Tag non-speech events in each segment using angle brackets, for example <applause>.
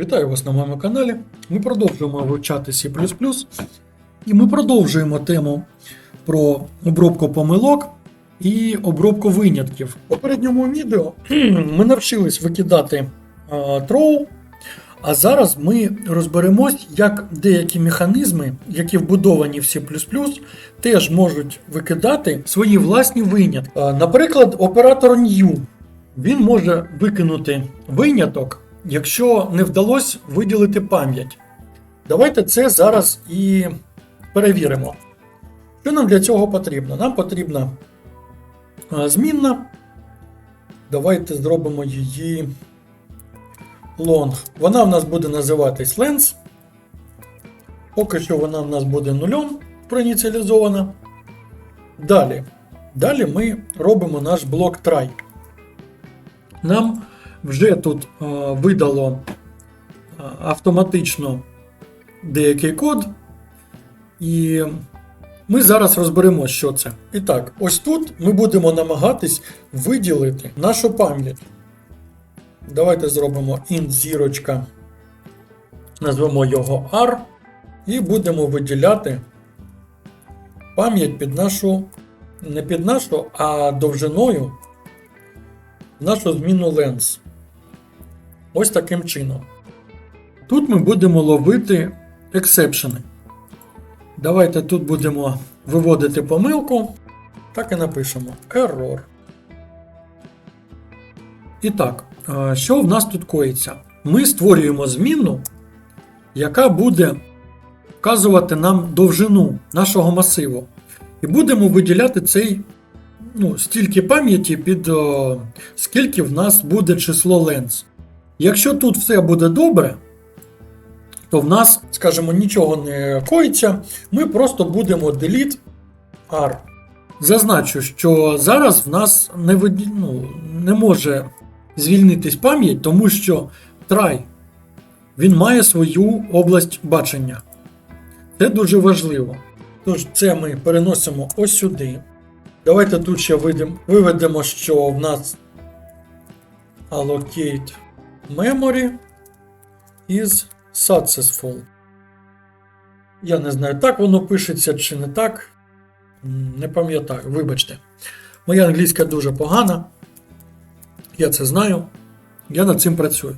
Вітаю вас на моєму каналі. Ми продовжуємо вивчати C і ми продовжуємо тему про обробку помилок і обробку винятків. У попередньому відео <clears throat> ми навчились викидати е, троу, а зараз ми розберемось, як деякі механізми, які вбудовані в C++, теж можуть викидати свої власні винятки. Е, Наприклад, оператор new. Він може викинути виняток, якщо не вдалося виділити пам'ять. Давайте це зараз і перевіримо. Що нам для цього потрібно? Нам потрібна змінна. Давайте зробимо її long. Вона в нас буде називатись lens. Поки що вона в нас буде нульом проініціалізована. Далі. Далі ми робимо наш блок try. Нам вже тут е, видало е, автоматично деякий код, і ми зараз розберемо, що це. І так, ось тут ми будемо намагатись виділити нашу пам'ять. Давайте зробимо int зірочка, назвемо його R, і будемо виділяти пам'ять під нашу, не під нашу, а довжиною нашу зміну lens. Ось таким чином. Тут ми будемо ловити ексепшени. Давайте тут будемо виводити помилку. Так і напишемо error. І так, е, що в нас тут коїться? Ми створюємо змінну, яка буде вказувати нам довжину нашого масиву. І будемо виділяти цей ну, стільки пам'яті під о, скільки в нас буде число ленз. Якщо тут все буде добре, то в нас, скажімо, нічого не коїться, ми просто будемо delete R. Зазначу, що зараз в нас не, виді- ну, не може звільнитись пам'ять, тому що try він має свою область бачення. Це дуже важливо. Тож це ми переносимо ось сюди. Давайте тут ще виведемо, що в нас allocate memory is successful. Я не знаю, так воно пишеться чи не так. Не пам'ятаю, вибачте. Моя англійська дуже погана. Я це знаю. Я над цим працюю.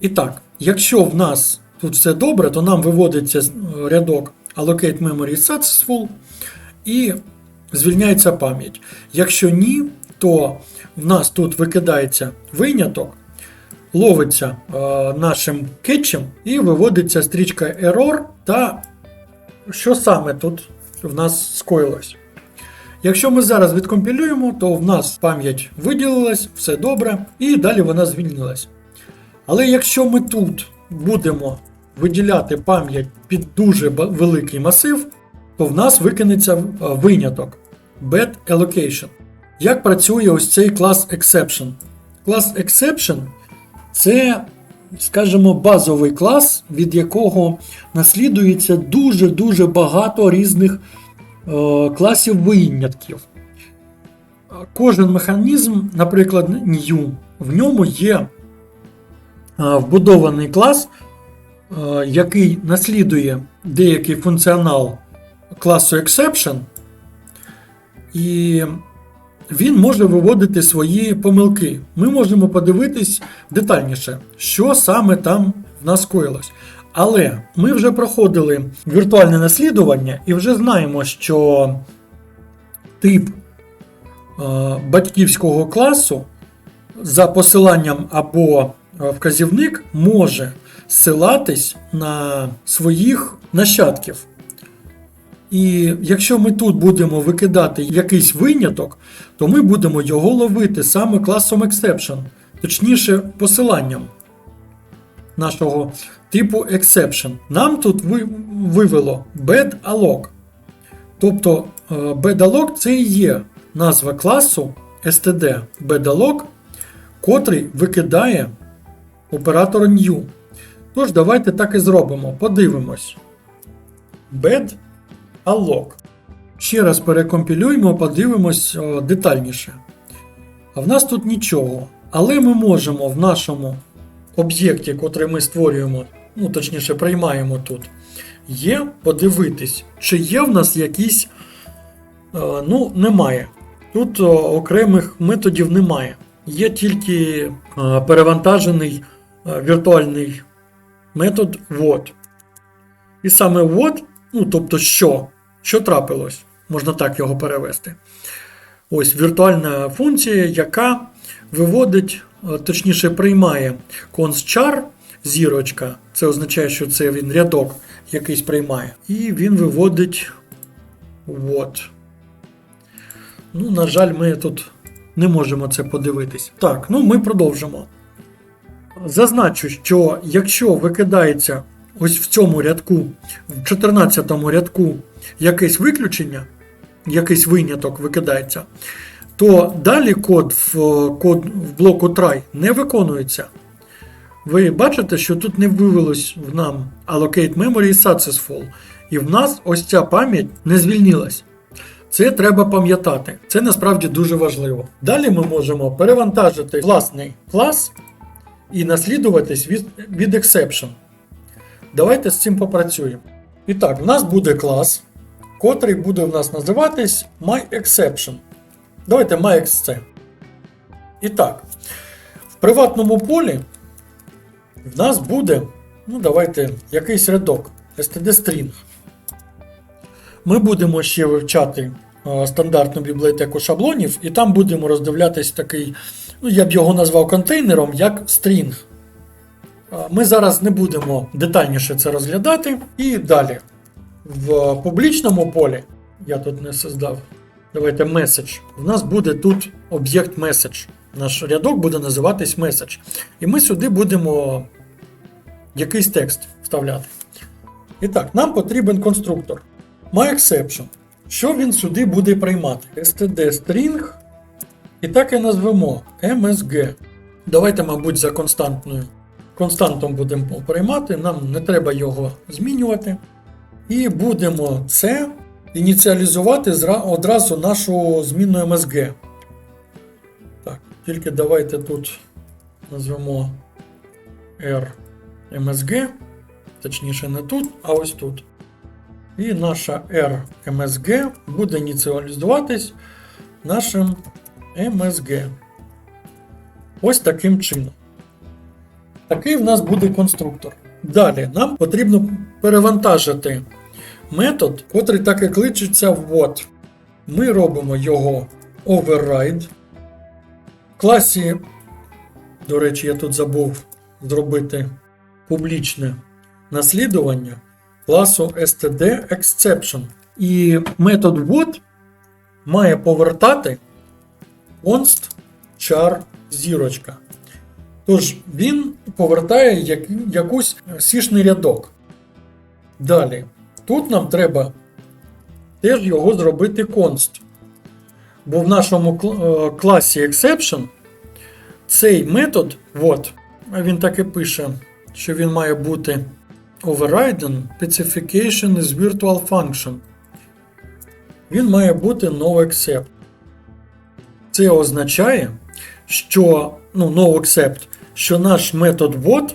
І так, якщо в нас тут все добре, то нам виводиться е, рядок allocate memory successful і звільняється пам'ять. Якщо ні, то в нас тут викидається виняток, ловиться е, нашим кетчем і виводиться стрічка error та що саме тут в нас скоїлось. Якщо ми зараз відкомпілюємо, то в нас пам'ять виділилась, все добре, і далі вона звільнилась. Але якщо ми тут будемо виділяти пам'ять під дуже великий масив, то в нас викинеться е, виняток bad allocation. Як працює ось цей клас exception? Клас exception це, скажімо, базовий клас, від якого наслідується дуже-дуже багато різних е, класів винятків. Кожен механізм, наприклад, new, в ньому є е, вбудований клас, е, який наслідує деякий функціонал класу exception, і він може виводити свої помилки. Ми можемо подивитись детальніше, що саме там в нас коїлось. Але ми вже проходили віртуальне наслідування і вже знаємо, що тип е, батьківського класу за посиланням або е, вказівник може ссилатись на своїх нащадків. І якщо ми тут будемо викидати якийсь виняток, то ми будемо його ловити саме класом exception, точніше посиланням нашого типу exception. Нам тут вивело bad alloc. Тобто е, bad alloc це і є назва класу std bad котрий викидає оператор new. Тож, давайте так і зробимо. Подивимось. Bad alloc. Ще раз перекомпілюємо, подивимось детальніше. А в нас тут нічого. Але ми можемо в нашому об'єкті, котрий ми створюємо, ну точніше, приймаємо тут, є подивитись, чи є в нас якісь. е, Ну, немає. Тут окремих методів немає. Є тільки е, перевантажений е, віртуальний метод what. І саме what, ну тобто що, що трапилось, можна так його перевести. Ось віртуальна функція, яка виводить, е, точніше, приймає const-char, зірочка, це означає, що це він рядок якийсь приймає. І він виводить what. Ну, на жаль, ми тут не можемо це подивитись. Так, ну ми продовжимо. Зазначу, що якщо викидається ось в цьому рядку, в 14 рядку якесь виключення, якийсь виняток викидається, то далі код в, код в блоку try не виконується. Ви бачите, що тут не вивелось в нам allocate memory successful, і в нас ось ця пам'ять не звільнилась. Це треба пам'ятати. Це насправді дуже важливо. Далі ми можемо перевантажити власний клас і наслідуватись від, від exception. Давайте з цим попрацюємо. І так, в нас буде клас, котрий буде в нас називатись MyException. Давайте MyXC. І так, в приватному полі в нас буде, ну давайте, якийсь рядок std-string. Ми будемо ще вивчати стандартну бібліотеку шаблонів, і там будемо роздивлятись такий, ну я б його назвав контейнером, як string. Е, Ми зараз не будемо детальніше це розглядати. І далі. В публічному полі, я тут не создав, давайте message. У нас буде тут об'єкт message. Наш рядок буде називатись message. І ми сюди будемо якийсь текст вставляти. І так, нам потрібен конструктор. MyException. Що він сюди буде приймати? std string. І так і назвемо MSG. Давайте, мабуть, за константною. Константом будемо приймати, нам не треба його змінювати. І будемо це ініціалізувати одразу нашу змінну MSG. Так, тільки давайте тут назвемо R MSG. Точніше, не тут, а ось тут. І наша RMSG буде ініціалізуватись нашим MSG. Ось таким чином. Такий в нас буде конструктор. Далі нам потрібно перевантажити метод, котрий так і кличеться what. Ми робимо його override. В класі, до речі, я тут забув зробити публічне наслідування класу std exception. І метод what має повертати const char зірочка. Тож він повертає як, якусь сішний рядок. Далі. Тут нам треба теж його зробити const. Бо в нашому е, класі exception цей метод, вот, а він так і пише, що він має бути overridden specification is virtual function. Він має бути noExcept. Це означає, що ну, noExcept, що наш метод what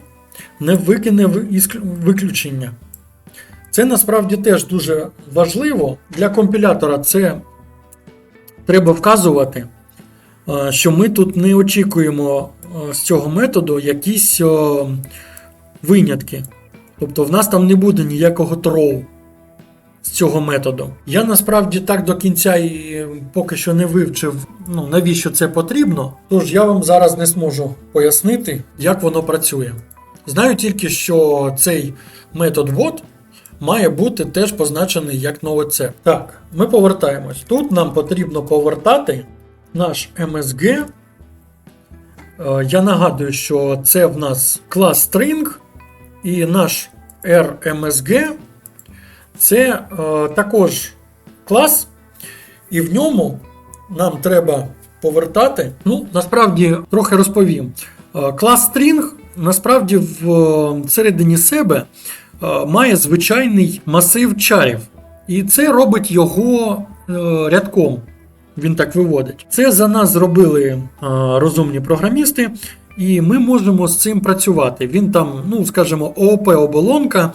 не викине виключення. Це насправді теж дуже важливо. Для компілятора це треба вказувати, е, що ми тут не очікуємо е, з цього методу якісь винятки. Тобто в нас там не буде ніякого троу з цього методу. Я насправді так до кінця і поки що не вивчив, ну, навіщо це потрібно. Тож я вам зараз не зможу пояснити, як воно працює. Знаю тільки, що цей метод what має бути теж позначений як новоцеп. Так, ми повертаємось. Тут нам потрібно повертати наш MSG. Е, Я нагадую, що це в нас клас string, і наш RMSG це е, також клас, і в ньому нам треба повертати. Ну, насправді, трохи розповім. Е, клас string насправді в е, середині себе е, має звичайний масив чарів. І це робить його е, рядком. Він так виводить. Це за нас зробили е, розумні програмісти. І ми можемо з цим працювати. Він там, ну, скажімо, ООП-оболонка е,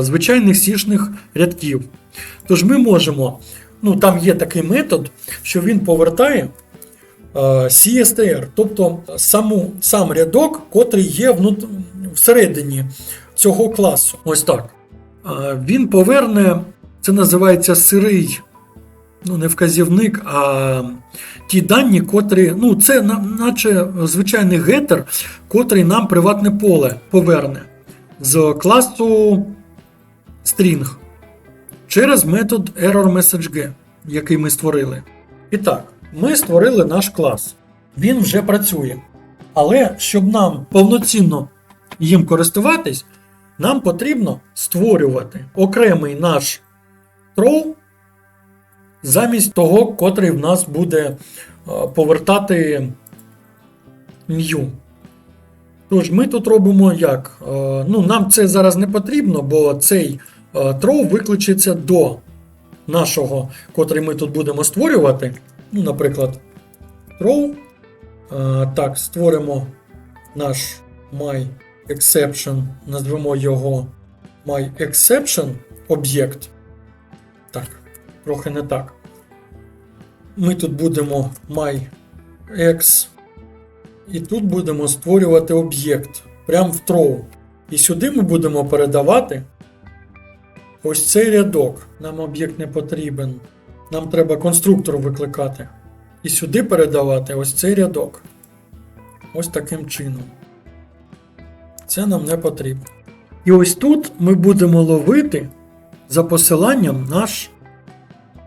звичайних сішних рядків. Тож ми можемо, ну там є такий метод, що він повертає е, CSTR, тобто саму, сам рядок, котрий є внут... всередині цього класу. Ось так. Е, Він поверне, це називається сирий, ну не вказівник, а ті дані, котрі, ну це наче звичайний гетер, котрий нам приватне поле поверне з класу string через метод errorMessageG, який ми створили. І так, ми створили наш клас. Він вже працює. Але щоб нам повноцінно їм користуватись, нам потрібно створювати окремий наш throw замість того, котрий в нас буде е, повертати new. Тож ми тут робимо як? Е, Ну, нам це зараз не потрібно, бо цей throw викличеться до нашого, котрий ми тут будемо створювати. Ну, наприклад, throw. Е, Так, створимо наш myException, назвемо його myException об'єкт. Так, трохи не так. Ми тут будемо myEx, і тут будемо створювати об'єкт прямо в throw. І сюди ми будемо передавати ось цей рядок. Нам об'єкт не потрібен. Нам треба конструктор викликати. І сюди передавати ось цей рядок. Ось таким чином. Це нам не потрібно. І ось тут ми будемо ловити за посиланням наш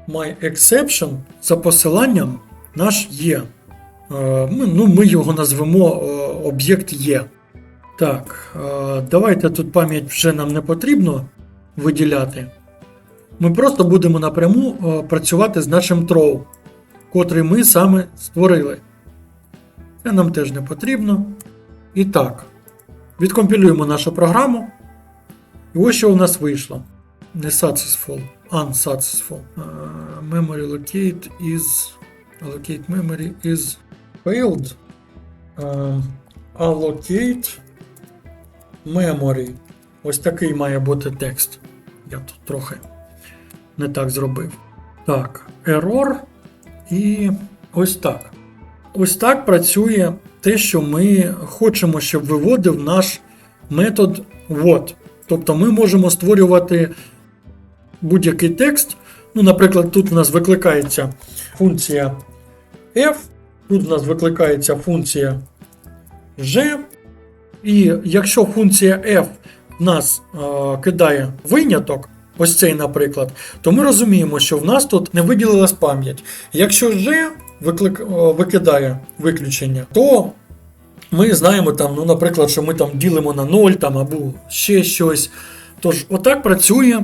myException за посиланням наш є. Е, Ми, ну, ми його назвемо е, об'єкт є. Так, е, давайте тут пам'ять вже нам не потрібно виділяти. Ми просто будемо напряму е, працювати з нашим throw, котрий ми саме створили. Це нам теж не потрібно. І так, відкомпілюємо нашу програму. І ось що у нас вийшло. Не successful, unsuccessful. Е, memory locate is allocate memory is failed. Е, allocate memory. Ось такий має бути текст. Я тут трохи не так зробив. Так, error. І ось так. Ось так працює те, що ми хочемо, щоб виводив наш метод what. Тобто ми можемо створювати будь-який текст. Ну, наприклад, тут у нас викликається функція f, тут у нас викликається функція g. І якщо функція f в нас е, кидає виняток, ось цей, наприклад, то ми розуміємо, що в нас тут не виділилась пам'ять. Якщо g виклик, е, викидає виключення, то ми знаємо, там, ну, наприклад, що ми там ділимо на 0 там, або ще щось. Тож, отак працює е,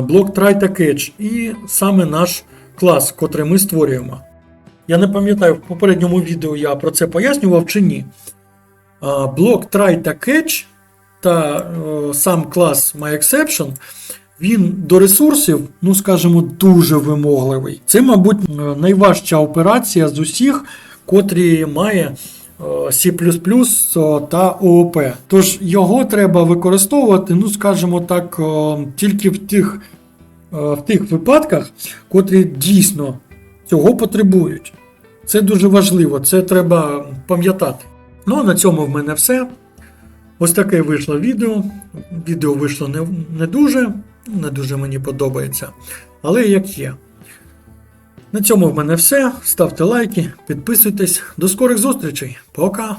блок try та catch і саме наш клас, котрий ми створюємо. Я не пам'ятаю, в попередньому відео я про це пояснював чи ні. Е, Блок try та catch та е, сам клас MyException, він до ресурсів, ну скажімо, дуже вимогливий. Це, мабуть, е, найважча операція з усіх, котрі має е, C та ООП. Тож його треба використовувати, ну скажімо так, тільки в тих, в тих випадках, котрі дійсно цього потребують. Це дуже важливо, це треба пам'ятати. Ну а на цьому в мене все. Ось таке вийшло відео. Відео вийшло не, не дуже, не дуже мені подобається, але як є. На цьому в мене все. Ставте лайки, підписуйтесь. До скорих зустрічей. Пока!